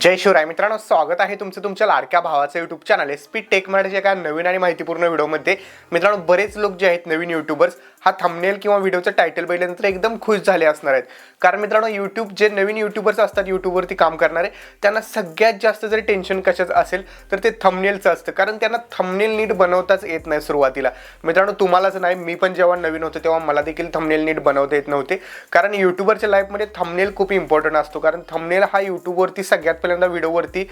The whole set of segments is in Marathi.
जय शिवराय. मित्रांनो स्वागत आहे तुमचं तुमच्या लाडक्या भावाचं यूट्यूब चॅनल आहे. स्पीड टेक मराठीच्या एका नवीन आणि माहितीपूर्ण व्हिडिओमध्ये मित्रांनो बरेच लोक जे आहेत नवीन युट्यूबर्स हा थंबनेल किंवा व्हिडिओचं टायटल बघितल्यानंतर एकदम खुश झाले असणार आहेत. कारण मित्रांनो यूट्यूब जे नवीन युट्यूबर्स असतात यूट्यूबवरती काम करणारे त्यांना सगळ्यात जास्त जर टेन्शन कशाचं असेल तर ते थंबनेलचं असतं. कारण त्यांना थंबनेल नीट बनवताच येत नाही सुरुवातीला. मित्रांनो तुम्हालाच नाही मी पण जेव्हा नवीन होतो तेव्हा मला देखील थंबनेल नीट बनवता येत नव्हते. कारण युट्यूबरच्या लाईफमध्ये थंबनेल खूप इम्पॉर्टंट असतो. कारण थंबनेल हा यूट्यूबवरती सगळ्यात पहिल्यांदा व्हिडिओवरती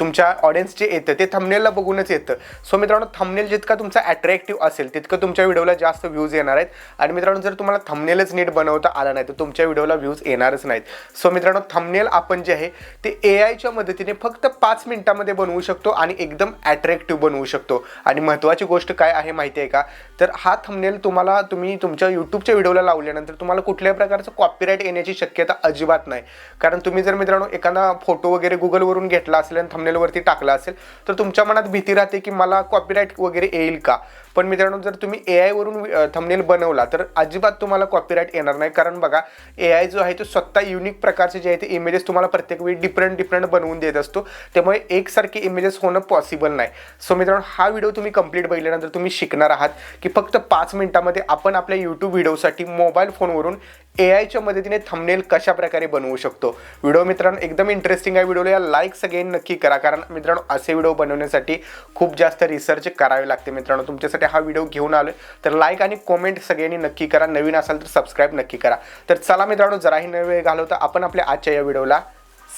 तुमच्या ऑडियन्स जे येतं ते थंबनेलला बघूनच येतं. सो मित्रांनो थंबनेल जितका तुमचा अट्रॅक्टिव्ह असेल तितकं तुमच्या व्हिडिओला जास्त व्ह्यूज येणार आहेत. आणि मित्रांनो जर तुम्हाला थंबनेलच नीट बनवता आला नाही तर तुमच्या व्हिडिओला व्ह्यूज येणारच नाहीत. सो मित्रांनो थंबनेल आपण जे आहे ते ए आयच्या मदतीने फक्त पाच मिनिटामध्ये बनवू शकतो आणि एकदम अट्रॅक्टिव्ह बनवू शकतो. आणि महत्त्वाची गोष्ट काय आहे माहिती आहे का? तर हा थंबनेल तुम्हाला तुम्ही तुमच्या यूट्यूबच्या व्हिडिओला लावल्यानंतर तुम्हाला कुठल्याही प्रकारचं कॉपीराईट येण्याची शक्यता अजिबात नाही. कारण तुम्ही जर मित्रांनो एखादा फोटो वगैरे गुगलवरून घेतला असेल आणि थंबनेलवरती टाकला असेल तर तुमच्या मनात भीती राहते की मला कॉपीराईट वगैरे येईल का? पण मित्रांनो जर तुम्ही ए आयवरून थंबनेल बनवला तर अजिबात तुम्हाला कॉपीराईट येणार नाही. कारण बघा ए आय जो आहे तो स्वतः युनिक प्रकारचे जे आहे ते इमेजेस तुम्हाला प्रत्येक वेळी डिफरंट डिफरंट बनवून देत असतो. त्यामुळे एकसारखे इमेजेस होणं पॉसिबल नाही. सो मित्रांनो हा व्हिडिओ तुम्ही कंप्लीट बघितल्यानंतर तुम्ही शिकणार आहात की फक्त पाच मिनिटामध्ये आपण आपल्या यूट्यूब व्हिडिओसाठी मोबाईल फोनवरून ए आयच्या मदतीने थंबनेल कशा प्रकारे बनवू शकतो? व्हिडिओ मित्रांनो एकदम इंटरेस्टिंग आहे व्हिडिओला. या लाईक सगळ्यांनी नक्की करा. कारण मित्रांनो असे व्हिडिओ बनवण्यासाठी खूप जास्त रिसर्च करावे लागते मित्रांनो. तुमच्यासाठी हा व्हिडिओ घेऊन आलो तर लाईक आणि कॉमेंट सगळ्यांनी नक्की करा. नवीन असाल तर सबस्क्राईब नक्की करा. तर चला मित्रांनो जराही न वेळ घालवता आपण आपल्या आजच्या या व्हिडिओला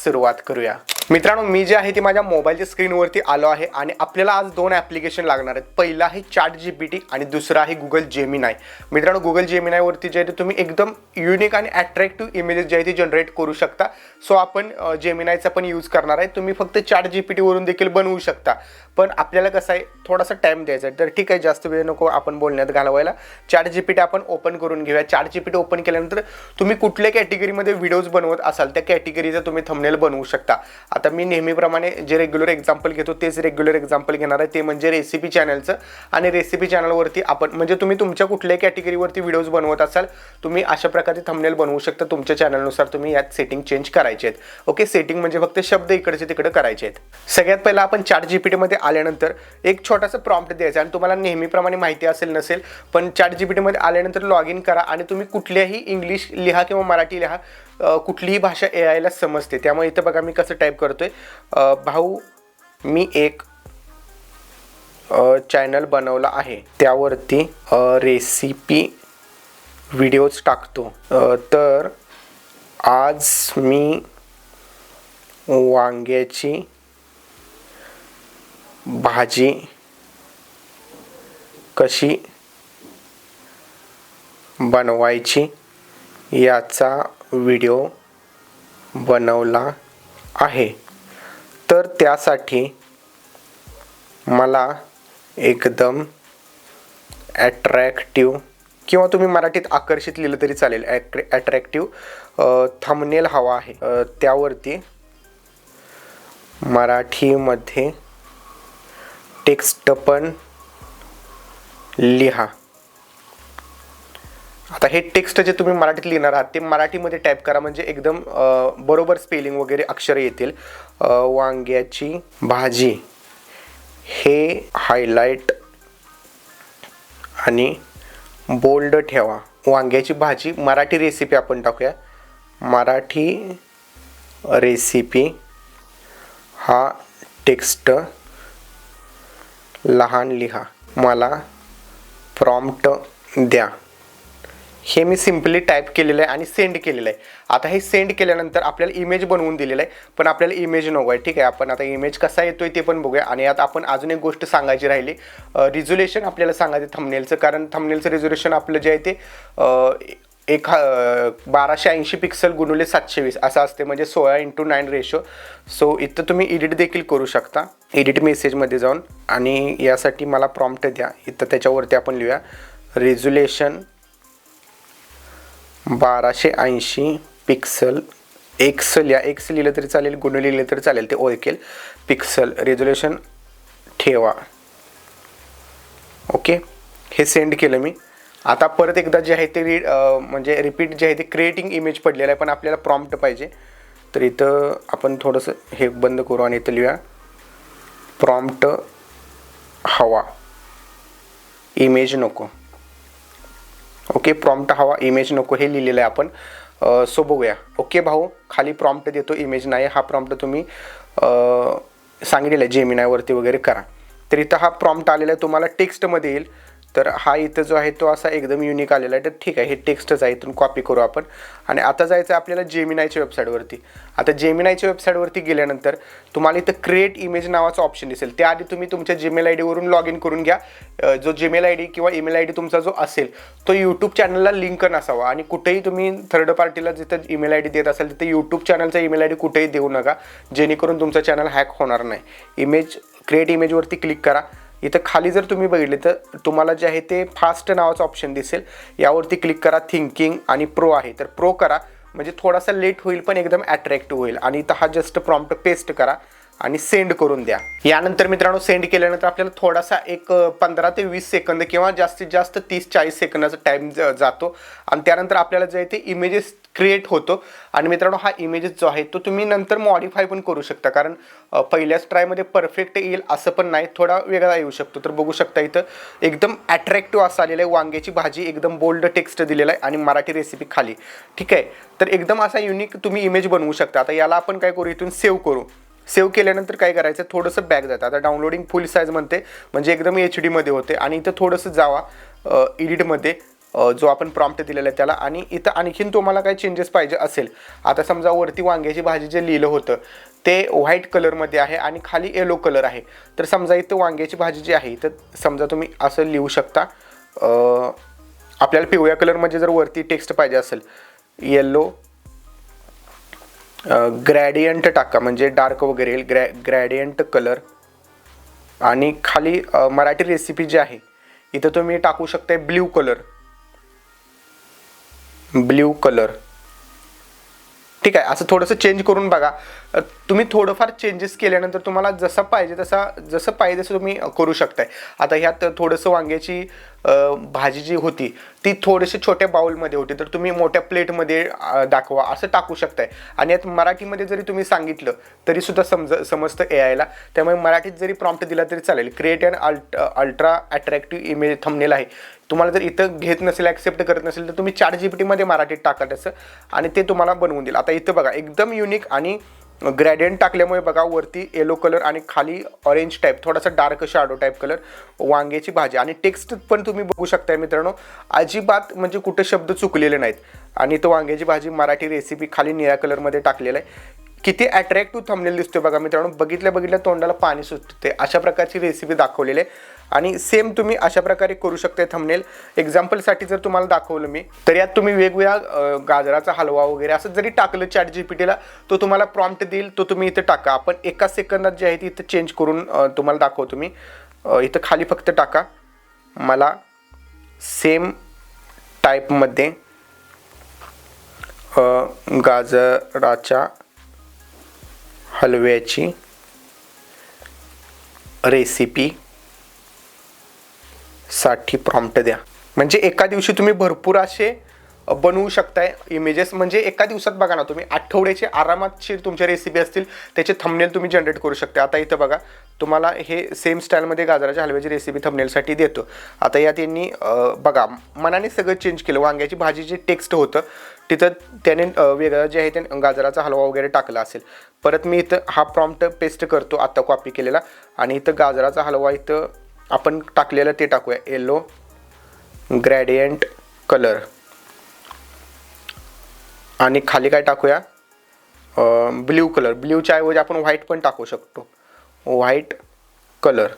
सुरुवात करूया. मित्रांनो मी जे आहे ते माझ्या मोबाईलच्या स्क्रीनवरती आलो आहे आणि आपल्याला आज दोन ॲप्लिकेशन लागणार आहेत. पहिलं आहे चॅट जी पी टी आणि दुसरं आहे गुगल जेमिनाय मित्रांनो गुगल जेमिनायवरती जे आहे ते तुम्ही एकदम युनिक आणि अट्रॅक्टिव्ह इमेजेस जे आहे ते जनरेट करू शकता. सो आपण जेमिनायचा पण यूज करणार आहे. तुम्ही फक्त चॅट जी पी टीवरून देखील बनवू शकता. पण आपल्याला कसं आहे थोडासा टाईम द्यायचा आहे. तर ठीक आहे जास्त वेळ नको आपण बोलण्यात घालवायला. चॅट जी पी टी आपण ओपन करून घेऊया. Chat G P T open केल्यानंतर तुम्ही कुठल्या कॅटेगरीमध्ये व्हिडिओज बनवत असाल त्या कॅटेगरीचा तुम्ही थंबनेल बनवू शकता. आता मी नेहमीप्रमाणे जे रेग्युलर एक्झाम्पल घेतो तेच रेग्युलर एक्झाम्पल घेणार आहे. ते म्हणजे रेसिपी चॅनलचं आणि रेसिपी चॅनलवरती आपण म्हणजे तुम्ही तुमच्या कुठल्याही कॅटेगरीवरती व्हिडिओज बनवत असाल तुम्ही अशा प्रकारे थंबनेल बनवू शकता. तुमच्या चॅनलनुसार तुम्ही यात सेटिंग चेंज करायचे आहेत. ओके सेटिंग म्हणजे फक्त शब्द इकडचे तिकडे करायचे आहेत. सगळ्यात पहिला आपण चॅट जी पी टीमध्ये आल्यानंतर एक छोटासा प्रॉम्प्ट द्यायचा आणि तुम्हाला नेहमीप्रमाणे माहिती असेल नसेल पण चॅट जी पी टीमध्ये आल्यानंतर लॉग इन करा आणि तुम्ही कुठल्याही इंग्लिश लिहा किंवा मराठी लिहा कुठलीही भाषा ए आयला समजते. त्यामुळे इथं बघा मी कसं टाईप करतो आहे भाऊ मी एक चॅनल बनवला आहे. त्यावरती रेसिपी व्हिडिओज टाकतो. तर आज मी वांग्याची भाजी कशी बनवायची याचा व्हिडिओ बनवला आहे. तर त्यासाठी मला एकदम ॲट्रॅक्टिव्ह किंवा तुम्ही मराठीत आकर्षित लिहिलं तरी चालेल. ॲट्रॅ ॲट्रॅक्टिव्ह थंबनेल हवा आहे. त्यावरती मराठीमध्ये टेक्स्ट पण लिहा. आता हे टेक्स्ट जे तुम्ही मराठीत लिहिणार आहात ते मराठीमध्ये टाईप करा म्हणजे एकदम बरोबर स्पेलिंग वगैरे अक्षरं येतील. वांग्याची भाजी. हे हायलाईट आणि बोल्ड ठेवा. वांग्याची भाजी मराठी रेसिपी आपण टाकूया. मराठी रेसिपी हा टेक्स्ट लहान लिहा. मला प्रॉम्प्ट द्या. हे मी सिम्पली टाईप केलेलं आहे आणि सेंड केलेलं आहे. आता हे सेंड केल्यानंतर आपल्याला इमेज बनवून दिलेलं आहे पण आपल्याला इमेज नको आहे ठीक आहे? आपण आता इमेज कसा येतो आहे ते पण बघूया. आणि आता आपण अजून एक गोष्ट सांगायची राहिली. रिझोल्युशन आपल्याला सांगायचं थमनेलचं कारण थमनेलचं रिझोल्युशन आपलं जे आहे ते एक बाराशे ऐंशी पिक्सल गुणुले सातशे वीस असं असते. म्हणजे सोळा इंटू नाईन रेशो सो इथं तुम्ही एडिट देखील करू शकता. एडिट मेसेजमध्ये जाऊन आणि यासाठी मला प्रॉम्प्ट द्या. इथं त्याच्यावरती आपण लिहूया. रेझुलेशन बाराशे ऐंशी पिक्सल एक्सल या एक्स लिहिलं तरी चालेल गुण लिहिलं तरी चालेल ते ओळखेल. पिक्सल रेझोल्युशन ठेवा. ओके हे सेंड केलं मी. आता परत एकदा जे आहे ते री म्हणजे रिपीट जे आहे ते क्रिएटिंग इमेज पडलेलं आहे पण आपल्याला प्रॉम्प्ट पाहिजे. तर इथं आपण थोडंसं हे बंद करू आणि इथं लिहूया. प्रॉम्प्ट हवा. इमेज नको. ओके प्रॉम्प्ट हवा इमेज नको हे लिहिलेलं आहे आपण. सो बघूया. ओके भाऊ खाली प्रॉम्प्ट देतो इमेज नाही हा प्रॉम्प्ट तुम्ही सांगितलेला आहे जेमिनायवरती वगैरे करा. तर इथं हा प्रॉम्प्ट आलेला आहे तुम्हाला टेक्स्टमध्ये येईल. तर हा इथं जो आहे तो असा एकदम युनिक आलेला आहे. तर ठीक आहे हे टेक्स्टच आहे इथून कॉपी करू आपण. आणि आता जायचं आहे आपल्याला जेमिनायच्या वेबसाईटवरती आता जेमिनायच्या वेबसाईटवरती गेल्यानंतर तुम्हाला इथं क्रिएट इमेज नावाचं ऑप्शन दिसेल. त्याआधी तुम्ही तुमच्या जीमेल आय डीवरून लॉग इन करून घ्या. जो जीमेल आय डी किंवा ईमेल आय डी तुमचा जो असेल तो यूट्यूब चॅनलला लिंक नसावा. आणि कुठेही तुम्ही थर्ड पार्टीला जिथं ईमेल आय डी देत असाल तिथे यूट्यूब चॅनलचा ईमेल आय डी कुठेही देऊ नका. जेणेकरून तुमचं चॅनल हॅक होणार नाही. इमेज क्रिएट इमेजवरती क्लिक करा. इथं खाली जर तुम्ही बघितले तर तुम्हाला जे आहे ते फास्ट नावाचं ऑप्शन दिसेल. यावरती क्लिक करा थिंकिंग आणि प्रो आहे. तर प्रो करा. म्हणजे थोडासा लेट होईल पण एकदम अट्रॅक्टिव्ह होईल. आणि इथं हा जस्ट प्रॉम्प्ट पेस्ट करा. आणि सेंड करून द्या. यानंतर मित्रांनो सेंड केल्यानंतर आपल्याला थोडासा एक पंधरा ते वीस सेकंद किंवा जास्तीत जास्त तीस चाळीस सेकंदाचा टाईम जातो. आणि त्यानंतर आपल्याला जे आहे ते इमेजेस क्रिएट होतो. आणि मित्रांनो हा इमेजेस जो आहे तो तुम्ही नंतर मॉडिफाय पण करू शकता. कारण पहिल्याच ट्रायमध्ये परफेक्ट येईल असं पण नाही. थोडा वेगळा येऊ शकतो. तर बघू शकता इथं एकदम अट्रॅक्टिव्ह असं आलेलं आहे. वांग्याची भाजी एकदम बोल्ड टेक्स्ट दिलेला आहे. आणि मराठी रेसिपी खाली. ठीक आहे? तर एकदम असा युनिक तुम्ही इमेज बनवू शकता. आता याला आपण काय करू? इथून सेव्ह करू. सेव्ह केल्यानंतर काय करायचं थोडंसं बॅक जातं. आता डाउनलोडिंग फुल साईज म्हणते म्हणजे एकदम एच डीमध्ये होते. आणि इथं थोडंसं जावा एडिटमध्ये जो आपण प्रॉम्प्ट दिलेला आहे त्याला. आणि इथं आणखीन तुम्हाला काही चेंजेस पाहिजे असेल. आता समजा वरती वांग्याची भाजी जे लिहिलं होतं ते व्हाईट कलरमध्ये आहे आणि खाली येलो कलर आहे. तर समजा इथं वांग्याची भाजी जी आहे तर समजा तुम्ही असं लिहू शकता आपल्याला पिवळ्या कलरमध्ये जर वरती टेक्स्ट पाहिजे असेल येल्लो ग्रॅडियंट टाका म्हणजे डार्क वगैरे येईल. ग्रॅ ग्रॅडियंट कलर आणि खाली मराठी रेसिपी जी आहे इथं तुम्ही टाकू शकता ब्ल्यू कलर ब्ल्यू कलर ठीक आहे असं थोडंसं चेंज करून बघा. तुम्ही थोडंफार चेंजेस केल्यानंतर तुम्हाला जसं पाहिजे तसा जसं पाहिजे तसं तुम्ही करू शकताय. आता ह्यात थोडंसं वांग्याची भाजी जी होती ती थोडीशी छोट्या बाउलमध्ये होती. तर तुम्ही मोठ्या प्लेटमध्ये दाखवा असं टाकू शकताय. आणि यात मराठीमध्ये जरी तुम्ही सांगितलं तरी सुद्धा समज समजतं ए आयला त्यामुळे मराठीत जरी प्रॉम्प्ट दिला तरी चालेल. Create and alt ultra attractive image thumbnail आहे. तुम्हाला जर इथं घेत नसेल ॲक्सेप्ट करत नसेल तर तुम्ही चार जी पी टीमध्ये मराठीत टाका त्याचं. आणि ते तुम्हाला बनवून देईल. आता इथं बघा एकदम युनिक आणि ग्रॅडियंट टाकल्यामुळे बघा वरती येलो कलर आणि खाली ऑरेंज टाईप थोडासा डार्क शॅडो टाईप कलर वांग्याची भाजी. आणि टेक्स्ट पण तुम्ही बघू शकताय मित्रांनो अजिबात म्हणजे कुठे शब्द चुकलेले नाहीत. आणि तो वांग्याची भाजी मराठी रेसिपी खाली निळ्या कलरमध्ये टाकलेला आहे. किती अट्रॅक्टिव्ह थंबनेल दिसतोय बघा मित्रांनो. बघितल्या बघितल्या तोंडाला पाणी सुटते अशा प्रकारची रेसिपी दाखवलेली आहे. आणि सेम तुम्ही अशा प्रकारे करू शकता थंबनेल एक्झाम्पलसाठी जर तुम्हाला दाखवलं मी तर यात तुम्ही वेगवेगळ्या गाजराचा हलवा वगैरे असं जरी टाकलं चॅट जी पी टीला तो तुम्हाला प्रॉम्प्ट देईल तो तुम्ही इथं टाका. आपण एका सेकंदात जे आहे ते इथं चेंज करून तुम्हाला दाखवतो मी. इथं खाली फक्त टाका. मला सेम टाईपमध्ये गाजराच्या हलव्याची रेसिपी साठी प्रॉम्प्ट द्या. म्हणजे एका दिवशी तुम्ही भरपूर असे बनवू शकताय इमेजेस म्हणजे एका दिवसात बघा ना तुम्ही आठवड्याचे आरामातशी तुमच्या रेसिपी असतील त्याचे थंबनेल तुम्ही जनरेट करू शकता. आता इथं बघा तुम्हाला हे सेम स्टाईलमध्ये गाजराच्या हलव्याची रेसिपी थंबनेलसाठी देतो. आता यात यांनी बघा मनाने सगळं चेंज केलं. वांग्याची भाजी जे टेक्स्ट होतं. तिथं त्याने वेगळं जे आहे ते गाजराचा हलवा वगैरे टाकला असेल. परत मी इथं हा प्रॉम्प्ट पेस्ट करतो आत्ता कॉपी केलेला. आणि इथं गाजराचा हलवा इथं आपण टाकलेलं ते टाकूया. येलो ग्रॅडियंट कलर आणि खाली काय टाकूया? Blue colour. ब्ल्यूच्या ऐवजी आपण व्हाईट पण टाकू शकतो. White colour.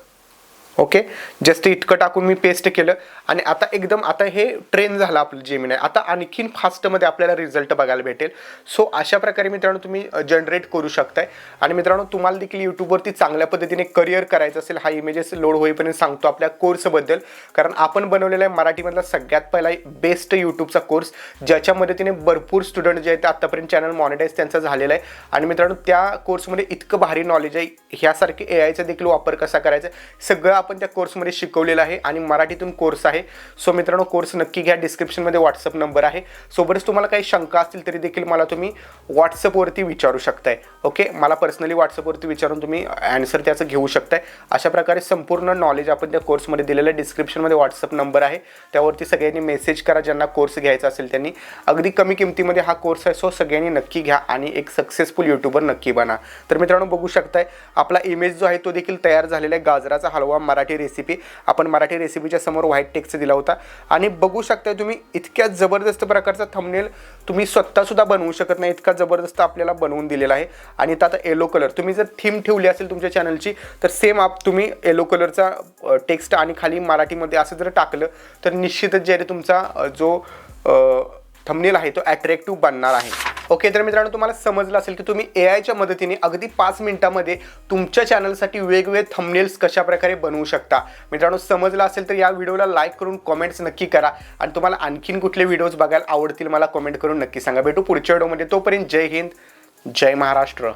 ओके? जस्ट इतकं टाकून मी पेस्ट केलं. आणि आता एकदम आता हे ट्रेन झालं आपलं जेमिनाय आहे आता आणखीन फास्टमध्ये आपल्याला रिझल्ट बघायला भेटेल. सो अशा प्रकारे मित्रांनो तुम्ही जनरेट करू शकताय. आणि मित्रांनो तुम्हाला देखील यूट्यूबवरती चांगल्या पद्धतीने करिअर करायचं असेल हा इमेजेस लोड होईपर्यंत सांगतो आपल्या कोर्सबद्दल कारण आपण बनवलेला आहे मराठीमधला सगळ्यात पहिला बेस्ट यूट्यूबचा कोर्स ज्याच्या मदतीने भरपूर स्टुडंट जे आहेत ते आत्तापर्यंत चॅनल मॉनिटाईज त्यांचा झालेला आहे. आणि मित्रांनो त्या कोर्समध्ये इतकं भारी नॉलेज आहे. ह्यासारखे ए आयचा देखील वापर कसा करायचा? सगळं आपण त्या कोर्समध्ये शिकवलेलं आहे आणि मराठीतून कोर्स आहे. सो मित्रांनो कोर्स नक्की घ्या. डिस्क्रिप्शनमध्ये व्हॉट्सअप नंबर आहे. सोबतच तुम्हाला काही शंका असतील तरी देखील मला तुम्ही व्हॉट्सअपवरती विचारू शकताय. ओके मला पर्सनली व्हॉट्सअपवरती विचारून तुम्ही ॲन्सर त्याचं घेऊ शकताय. अशा प्रकारे संपूर्ण नॉलेज आपण त्या कोर्समध्ये दिलेलं आहे. डिस्क्रिप्शनमध्ये व्हॉट्सअप नंबर आहे. त्यावरती सगळ्यांनी मेसेज करा. ज्यांना कोर्स घ्यायचा असेल त्यांनी. अगदी कमी किमतीमध्ये हा कोर्स आहे. सो सगळ्यांनी नक्की घ्या आणि एक सक्सेसफुल यूट्यूबर नक्की बना. तर मित्रांनो बघू शकताय. आपला इमेज जो आहे तो देखील तयार झालेला आहे. गाजराचा हलवा मराठी रेसिपी आपण मराठी रेसिपीच्या समोर व्हाईट टेक्स्ट दिला होता. आणि बघू शकता तुम्ही इतक्या जबरदस्त प्रकारचा थंबनेल तुम्ही स्वतःसुद्धा बनवू शकत नाही. इतका जबरदस्त आपल्याला बनवून दिलेला आहे. आणि आता येलो कलर तुम्ही जर थीम ठेवली असेल तुमच्या चॅनलची तर सेम आप तुम्ही येलो कलरचा टेक्स्ट आणि खाली मराठीमध्ये असं जर टाकलं तर निश्चितच जे तुमचा जो थंबनेल आहे तो ॲट्रॅक्टिव्ह बनणार आहे. ओके तर मित्रांनो तुम्हाला समजलं असेल की तुम्ही ए आयच्या मदतीने अगदी पाच मिनिटामध्ये तुमच्या चॅनलसाठी वेगवेगळे थंबनेल्स कशा प्रकारे बनवू शकता. मित्रांनो समजलं असेल तर या व्हिडिओला लाईक करून कॉमेंट्स नक्की करा. आणि तुम्हाला आणखीन कुठले व्हिडिओज बघायला आवडतील मला कॉमेंट करून नक्की सांगा. भेटू पुढच्या व्हिडिओमध्ये. तोपर्यंत जय हिंद जय महाराष्ट्र.